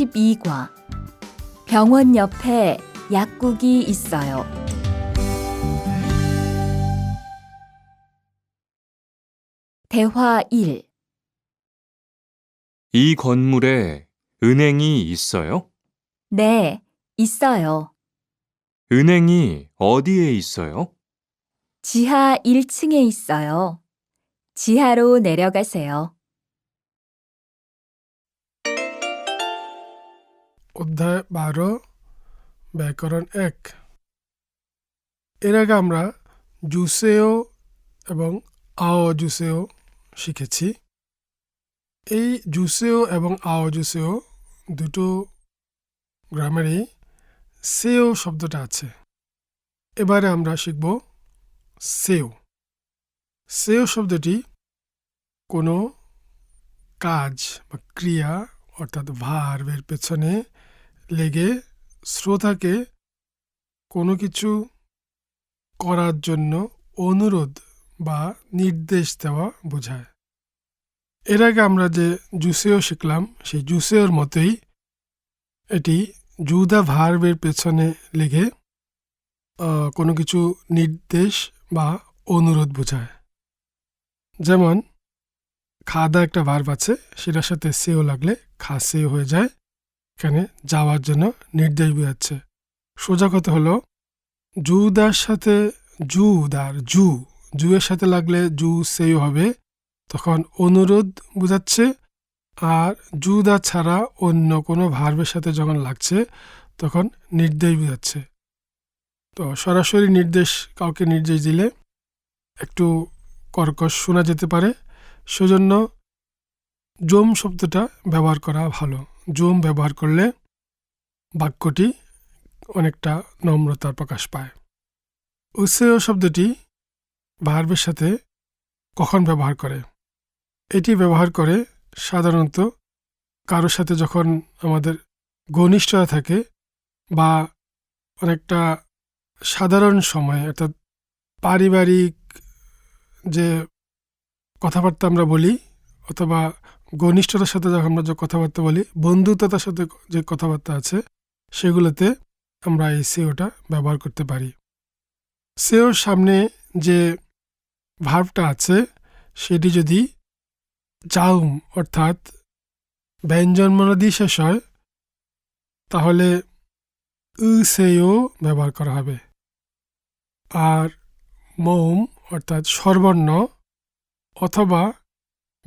32과 병원 옆에 약국이 있어요. 대화 1. 이 건물에 은행이 있어요? 네, 있어요. 은행이 어디에 있어요? 지하 1층에 있어요. 지하로 내려가세요. অধ্যায় বারো, ব্যাকরণ এক। এর আগে আমরা জুসেও এবং আও জুসেও শিখেছি। এই জুসেও এবং আও জুসেও দুটো গ্রামেরই সেও শব্দটা আছে। এবারে আমরা শিখব সেও। সেও শব্দটি কোনো কাজ বা ক্রিয়া অর্থাৎ ভার্বের পেছনে লেগে শ্রোতাকে কোনো কিছু করার জন্য অনুরোধ বা নির্দেশ দেওয়া বোঝায়। এর আগে আমরা যে জুসেও শিখলাম, সেই জুসেওর মতোই এটি জুদা ভার্বের পেছনে লেগে কোনো কিছু নির্দেশ বা অনুরোধ বোঝায়। যেমন, খাদা একটা ভার্ব আছে, সেটার সাথে সেও লাগলে খাসেও হয়ে যায়। এখানে যাওয়ার জন্য নির্দেশ বোঝাচ্ছে সোজা কথা হলো, জুদার সাথে, জুদার, জু, জুয়ের সাথে লাগলে জু সেও হবে, তখন অনুরোধ বোঝাচ্ছে, আর জুদা ছাড়া অন্য কোনো ভার্বের সাথে যখন লাগছে, তখন নির্দেশ বোঝাচ্ছে। তো সরাসরি নির্দেশ, কাউকে নির্দেশ দিলে একটু কর্কশ শোনা যেতে পারে, সেজন্য জোম শব্দটা ব্যবহার করা ভালো। জোম ব্যবহার করলে বাক্যটি অনেকটা নম্রতার প্রকাশ পায়। উৎসেয় শব্দটি ভার্বের সাথে কখন ব্যবহার করে? এটি ব্যবহার করে সাধারণত কারোর সাথে যখন আমাদের ঘনিষ্ঠতা থাকে বা অনেকটা সাধারণ সময়, অর্থাৎ পারিবারিক যে কথাবার্তা আমরা বলি অথবা ঘনিষ্ঠতার সাথে যখন আমরা যে কথাবার্তা বলি, বন্ধুত্বতার সাথে যে কথাবার্তা আছে, সেগুলোতে আমরা এই সেওটা ব্যবহার করতে পারি। সেওর সামনে যে ভার্বটা আছে, সেটি যদি জাউম অর্থাৎ ব্যঞ্জনমনা দিয়ে শেষ হয়, তাহলে উ সেও ব্যবহার করা হবে। আর মৌম অর্থাৎ সর্বর্ণ অথবা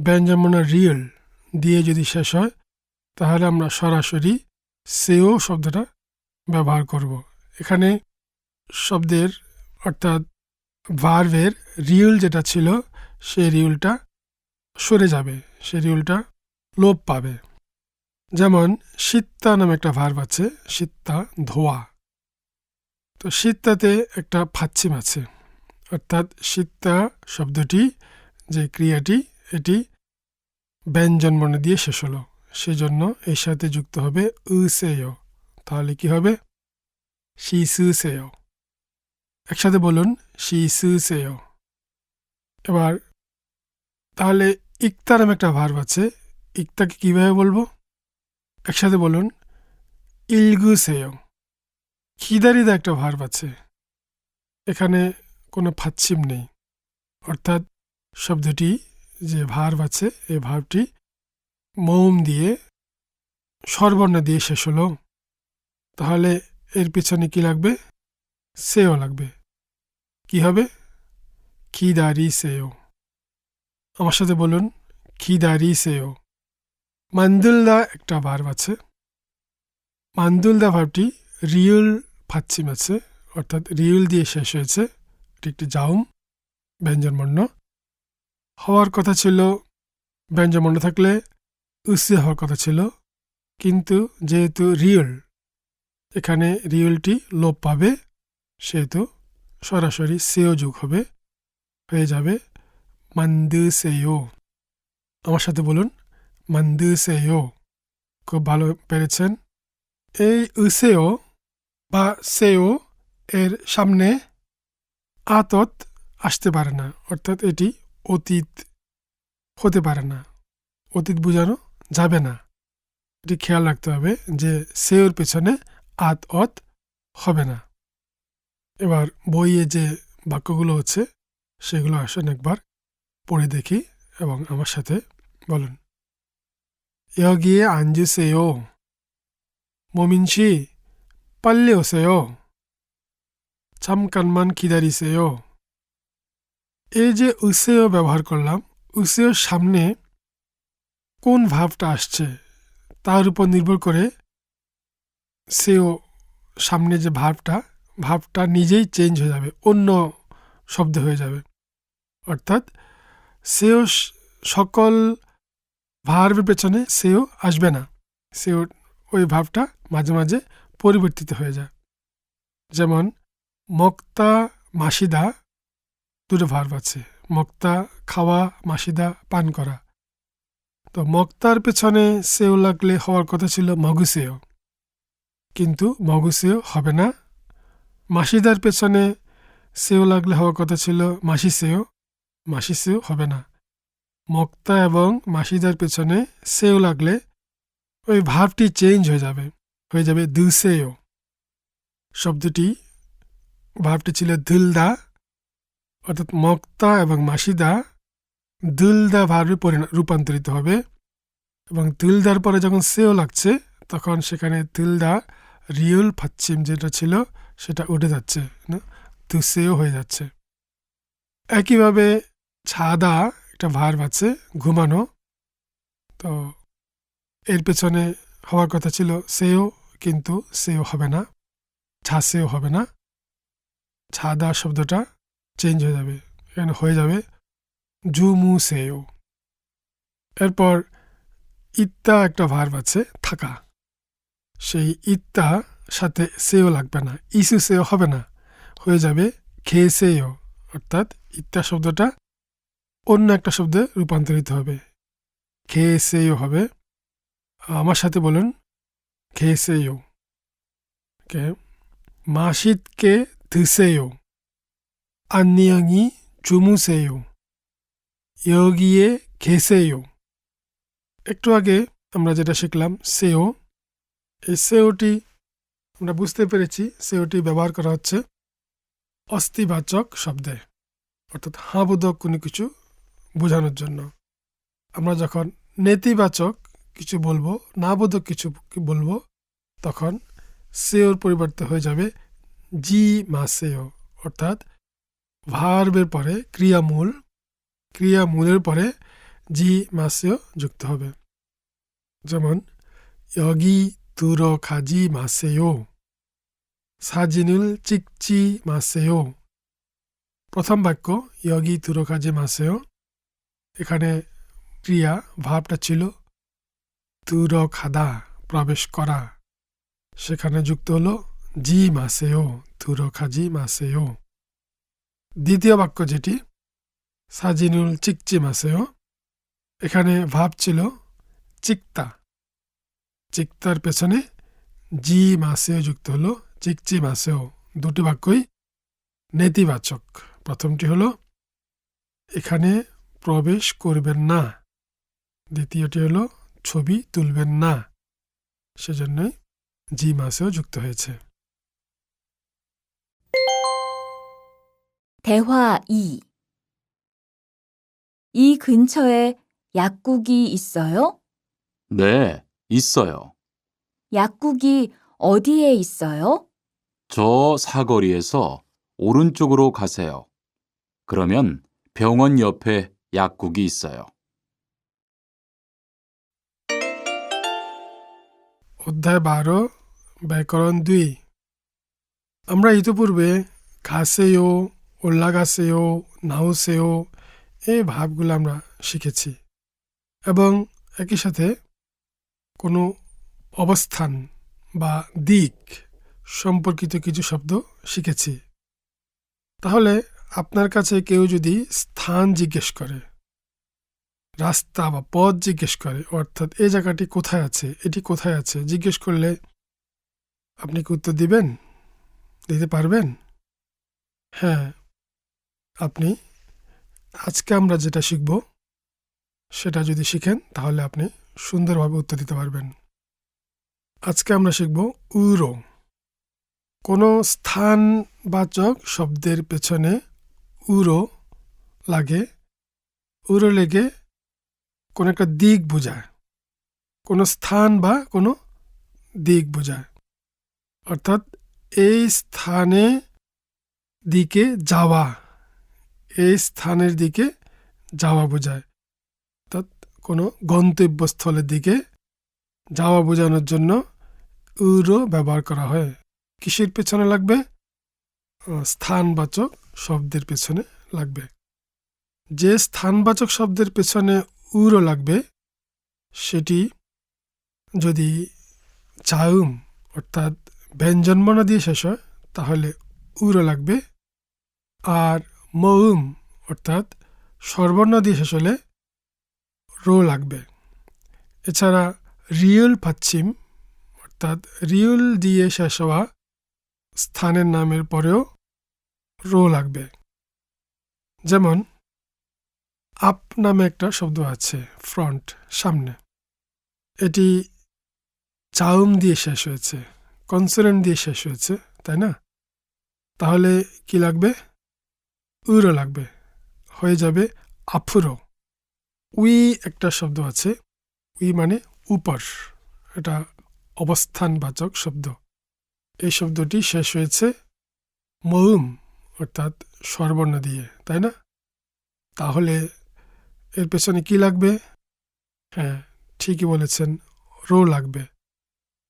ব্যঞ্জনমনা রিয়েল দিয়ে যদি শেষ হয়, তাহলে আমরা সরাসরি সেও শব্দটা ব্যবহার করব। এখানে শব্দের অর্থাৎ ভার্ভের রিউল যেটা ছিল, সেই রিউলটা সরে যাবে, সেই রিউলটা লোপ পাবে। যেমন শীত্তা নামে একটা ভার্ভ আছে শীত্তা ধোয়া। তো শীত্তাতে একটা ফাচ্ছিম আছে। অর্থাৎ শীত্তা শব্দটি, যে ক্রিয়াটি এটি ব্যঞ্জন মনে দিয়ে শেষ হলো। সেজন্য এর সাথে যুক্ত হবে উ সেয় তাহলে কি হবে? শি সু সেয় একসাথে বলুন শি সু সেয় এবার, তাহলে ইকতা নামে একটা ভার্ব আছে। ইকতাকে কীভাবে বলব? একসাথে বলুন ইলগু সেয় খিদারিদা একটা ভার্ব আছে। এখানে কোনো ফাচ্ছিম নেই। অর্থাৎ শব্দটি যে ভার্ব আছে, এই ভার্বটি মৌম দিয়ে, স্বরবর্ণ দিয়ে শেষ হলো। তাহলে এর পিছনে কি লাগবে? সেও লাগবে। কি হবে? খিদারি সেও। আমার সাথে বলুন, খিদারি সেও। মান্দুলদা একটা ভার্ব আছে। মান্দুলদা ভার্বটি রিউল ফাচ্ছিম আছে, অর্থাৎ রিউল দিয়ে শেষ হয়েছে। এটি একটি জাউম, ব্যঞ্জনবর্ণ। হওয়ার কথা ছিল ব্যঞ্জনবর্ণ থাকলে উসে হওয়ার কথা ছিল, কিন্তু যেহেতু রিয়েল, এখানে রিয়েলটি লোপ পাবে, সেহেতু সরাসরি সেও যোগ হবে, হয়ে যাবে মান্দু সেও আমার সাথে বলুন, মান্দু সেও খুব ভালো পেরেছেন। এই উসেও বা সেও এর সামনে আতত আসতে পারে না, অর্থাৎ এটি অতীত হতে পারে না অতীত বোঝানো যাবে না এটি খেয়াল রাখতে হবে যে সেওর পেছনে আত অত হবে না এবার বইয়ে যে বাক্যগুলো হচ্ছে সেগুলো আসেন একবার পড়ে দেখি এবং আমার সাথে বলুন 여기에 앉으세요. 모민 씨, 빨리 오세요. 잠깐만 기다리세요. এই যে উসেও ব্যবহার করলাম উসেওর সামনে কোন ভাবটা আসছে, তার উপর নির্ভর করে সেও সামনে যে ভাবটা ভাবটা নিজেই চেঞ্জ হয়ে যাবে, অন্য শব্দ হয়ে যাবে। অর্থাৎ সেও সকল ভার্বের পেছনে সেও আসবে না, সেও ওই ভাবটা মাঝে মাঝে পরিবর্তিত হয়ে যায়। যেমন, মক্তা মাসিদা দুটো ভার্ব আছে। মক্তা, খাওয়া, মাসিদা, পান করা। তো মক্তার পেছনে সেও লাগলে হওয়ার কথা ছিল মগুসেও। কিন্তু মগুসেও হবে না। মাসিদার পেছনে সেও লাগলে হওয়ার কথা ছিল মাসিসেও। মাসিসেও হবে না। মক্তা এবং মাসিদার পেছনে সেও লাগলে ওই ভাবটি চেঞ্জ হয়ে যাবে। হয়ে যাবে দুসেও। শব্দটি ভাবটি ছিল দিলদা অর্থাৎ মক্তা এবং মাসিদা দিলদা ভাবে রূপান্তরিত হবে এবং দিলদার পরে যখন সেও লাগছে, তখন সেখানে দিলদা রিয়েল ফাচ্ছিম যেটা ছিল সেটা উঠে যাচ্ছে, না? দুসেও হয়ে যাচ্ছে। একইভাবে ছাদা একটা ভার্ব আছে, ঘুমানো। তো এর পেছনে হওয়ার কথা ছিল সেও, কিন্তু সেও হবে না ছাসেও হবে না। ছাদা শব্দটা চেঞ্জ হয়ে যাবে, এখানে হয়ে যাবে জুমু সেও এরপর ইত্তা একটা ভার্ব আছে, থাকা। সেই ইত্তা সাথে সেও লাগবে না, ইসু সেও হবে না, হয়ে যাবে খেয়ে সেও অর্থাৎ ইত্তা শব্দটা অন্য একটা শব্দে রূপান্তরিত হবে খেয়েছেও হবে। আমার সাথে বলুন খেয়ে সেও কে মাসিদকে ধুসেও। 안녕히 주무세요. 여기에 계세요. একটু আগে আমরা যেটা শিখলাম সেও এই সেওটি আমরা বুঝতে পেরেছি সেওটি ব্যবহার করা হচ্ছে অস্থিবাচক শব্দে অর্থাৎ হাঁবোধক কোনো কিছু বোঝানোর জন্য আমরা যখন নেতিবাচক কিছু বলবো নাবোধক কিছু বলবো তখন সেওর পরিবর্তে হয়ে যাবে জি মাসেও অর্থাৎ ভার্বের পরে ক্রিয়ামূল, ক্রিয়ামূলের পরে জি মাসেও যুক্ত হবে। যেমন ইয়গি তুরো খাজি মাসেও সাজিনুল চিকচি মাসেও প্রথম বাক্য ইয়গি তুরো খাজি মাসেও এখানে ক্রিয়া ভাবটা ছিল, তুরো খাদা প্রবেশ করা। সেখানে যুক্ত হলো, জি মাসেও তুরো খাজি মাসেও দ্বিতীয় বাক্য যেটি, সাজিনুল চিকচি মাসেও এখানে ভাব ছিল, চিকতা। চিকতার পেছনে জি মাসেও যুক্ত হলো চিকচি মাসেও দুটি বাক্যই নেতিবাচক। প্রথমটি হলো, এখানে প্রবেশ করবেন না। দ্বিতীয়টি হলো, ছবি তুলবেন না। সেজন্যই জি মাসেও যুক্ত হয়েছে। 대화 2. 이 근처에 약국이 있어요? 네, 있어요. 약국이 어디에 있어요? 저 사거리에서 오른쪽으로 가세요. 그러면 병원 옆에 약국이 있어요. অধ্যায় বারো ব্যাকরণ দুই আমরা ইতিপূর্বে ঘাসেও ওল্লাগাসেও নাউসেও এই ভাবগুলো আমরা শিখেছি। এবং একই সাথে কোনো অবস্থান বা দিক সম্পর্কিত কিছু শব্দ শিখেছি। তাহলে আপনার কাছে কেউ যদি স্থান জিজ্ঞেস করে, রাস্তা বা পথ জিজ্ঞেস করে, অর্থাৎ এই জায়গাটি কোথায় আছে, এটি কোথায় আছে, জিজ্ঞেস করলে আপনি কি উত্তর দিবেন? দিতে পারবেন? হ্যাঁ আপনি, আজকে আমরা যেটা শিখব, সেটা যদি শিখেন, তাহলে আপনি সুন্দরভাবে উত্তর দিতে পারবেন। আজকে আমরা শিখব উরো কোনো স্থানবাচক শব্দের পেছনে উরো লাগে। উরো লেগে কোনো একটা দিক বোঝায়। কোনো স্থান বা কোনো দিক বোঝায়। অর্থাৎ এই স্থানে দিকে যাওয়া। এই স্থানের দিকে যাওয়া বোঝায়। অর্থাৎ কোনো গন্তব্যস্থলের দিকে যাওয়া বোঝানোর জন্য উরো ব্যবহার করা হয়। কিসের পেছনে লাগবে? স্থানবাচক শব্দের পেছনে লাগবে। যে স্থানবাচক শব্দের পেছনে উরো লাগবে, সেটি যদি চাউম অর্থাৎ ব্যঞ্জনবর্ণ দিয়ে শেষ হয়, তাহলে উরো লাগবে। আর মৌম, অর্থাৎ স্বরবর্ণ দিয়ে শেষ হলে রো লাগবে। এছাড়া রিয়েল পাচ্ছিম, অর্থাৎ রিয়েল দিয়ে শেষ হওয়া স্থানের নামের পরেও রো লাগবে। যেমন, আপ নামে একটা শব্দ আছে, ফ্রন্ট, সামনে। এটি চাউম দিয়ে শেষ হয়েছে, কনসোনেন্ট দিয়ে শেষ হয়েছে, তাই না? তাহলে কি লাগবে? উরো লাগবে, হয়ে যাবে আফুরো। উই একটা শব্দ আছে, উই মানে উপর, এটা অবস্থানবাচক শব্দ। এই শব্দটি শেষ হয়েছে মৌম, অর্থাৎ স্বরবর্ণ দিয়ে, তাই না? তাহলে এর পেছনে কি লাগবে? হ্যাঁ ঠিকই বলেছেন, রো লাগবে।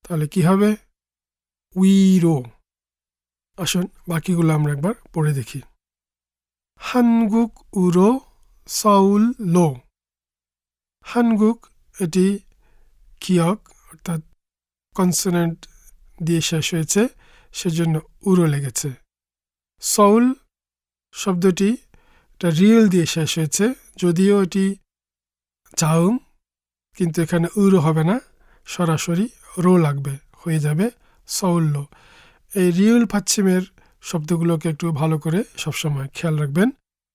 তাহলে কি হবে? উই রো আসুন বাকিগুলো আমরা একবার পড়ে দেখি। হানগুক উরো সাউল লো হানগুক এটি কিয়ক অর্থাৎ কনসোনেন্ট দিয়ে শেষ হয়েছে সেজন্য উড়ো লেগেছে সউল শব্দটি এটা রিয়েল দিয়ে শেষ হয়েছে যদিও এটি চাউম কিন্তু এখানে উড়ো হবে না, সরাসরি রো লাগবে, হয়ে যাবে সৌল্য এই রিয়েল পাচ্ছিমের শব্দগুলোকে একটু ভালো করে সবসময় খেয়াল রাখবেন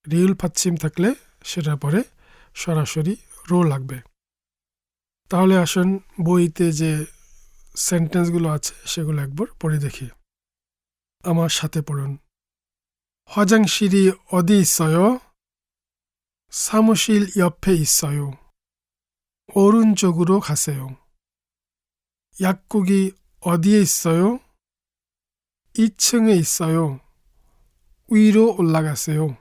রিয়েল পাচ্ছিম থাকলে সেটার পরে সরাসরি রো লাগবে তাহলে আসুন বইতে যে সেন্টেন্সগুলো আছে সেগুলো একবার পড়ে দেখি আমার সাথে পড়ুন 화장실이 어디 있어요? 사무실 옆에 있어요. 오른쪽으로 가세요. 약국이 어디에 있어요? 2층에 있어요. 위로 올라가세요.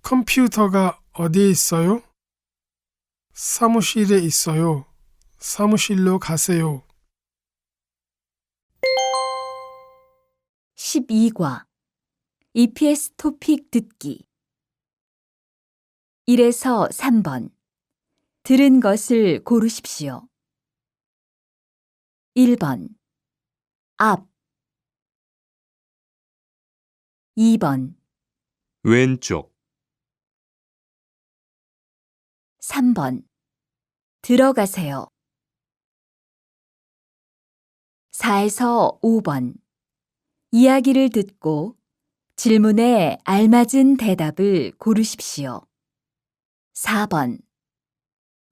컴퓨터가 어디에 있어요? 사무실에 있어요. 사무실로 가세요. 12과 EPS 토픽 듣기 1에서 3번 들은 것을 고르십시오. 1번 앞 2번 왼쪽, 3번 들어가세요. 4에서 5번 이야기를 듣고 질문에 알맞은 대답을 고르십시오. 4번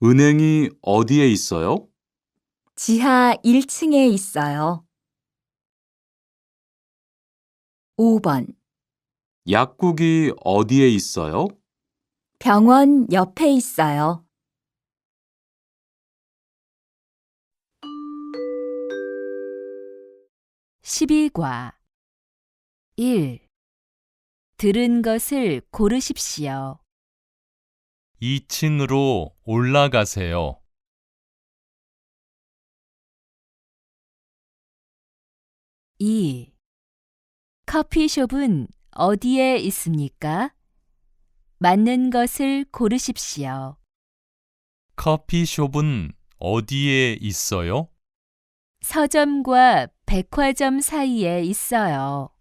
은행이 어디에 있어요? 지하 1층에 있어요. 5번 약국이 어디에 있어요? 병원 옆에 있어요. 십이과 1. 들은 것을 고르십시오. 2층으로 올라가세요. 2. 커피숍은 어디에 있습니까? 맞는 것을 고르십시오. 커피숍은 어디에 있어요? 서점과 백화점 사이에 있어요.